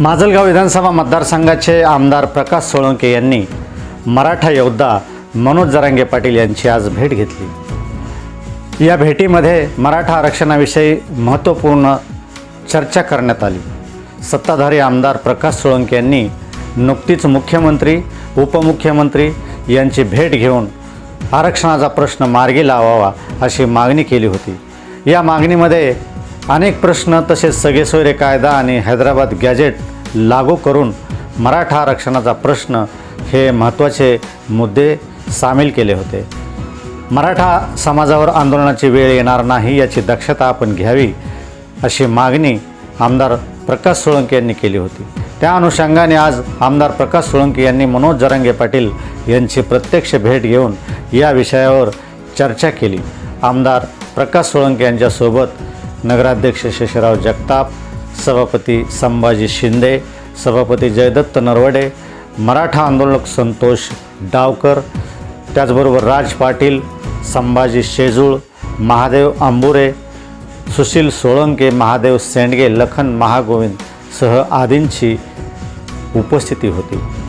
माजलगाव विधानसभा मतदारसंघाचे आमदार प्रकाश सोळंके यांनी मराठा योद्धा मनोज जरांगे पाटील यांची आज भेट घेतली. या भेटीमध्ये मराठा आरक्षणाविषयी महत्त्वपूर्ण चर्चा करण्यात आली. सत्ताधारी आमदार प्रकाश सोळंके यांनी नुकतीच मुख्यमंत्री उपमुख्यमंत्री यांची भेट घेऊन आरक्षणाचा प्रश्न मार्गी लावावा अशी मागणी केली होती. या मागणीमध्ये अनेक प्रश्न तसेच सगेसोयरे कायदा आणि हैदराबाद गॅजेट लागू करून मराठा आरक्षणाचा प्रश्न हे महत्त्वाचे मुद्दे सामील केले होते. मराठा समाजावर आंदोलनाची वेळ येणार नाही याची दक्षता आपण घ्यावी अशी मागणी आमदार प्रकाश सोळंके यांनी केली होती. त्या अनुषंगाने आज आमदार प्रकाश सोळंके यांनी मनोज जरांगे पाटील यांची प्रत्यक्ष भेट घेऊन या विषयावर चर्चा केली. आमदार प्रकाश सोळंके यांच्यासोबत नगराध्यक्ष शेषराव जगताप सभापती संभाजी शिंदे सभापती जयदत्त नरवडे मराठा आंदोलक संतोष डावकर त्याचबरोबर राज पाटील संभाजी शेजूळ महादेव आंबुरे सुशील सोळंके महादेव सेंडगे लखन महागोविंद सह आदींची उपस्थिती होती.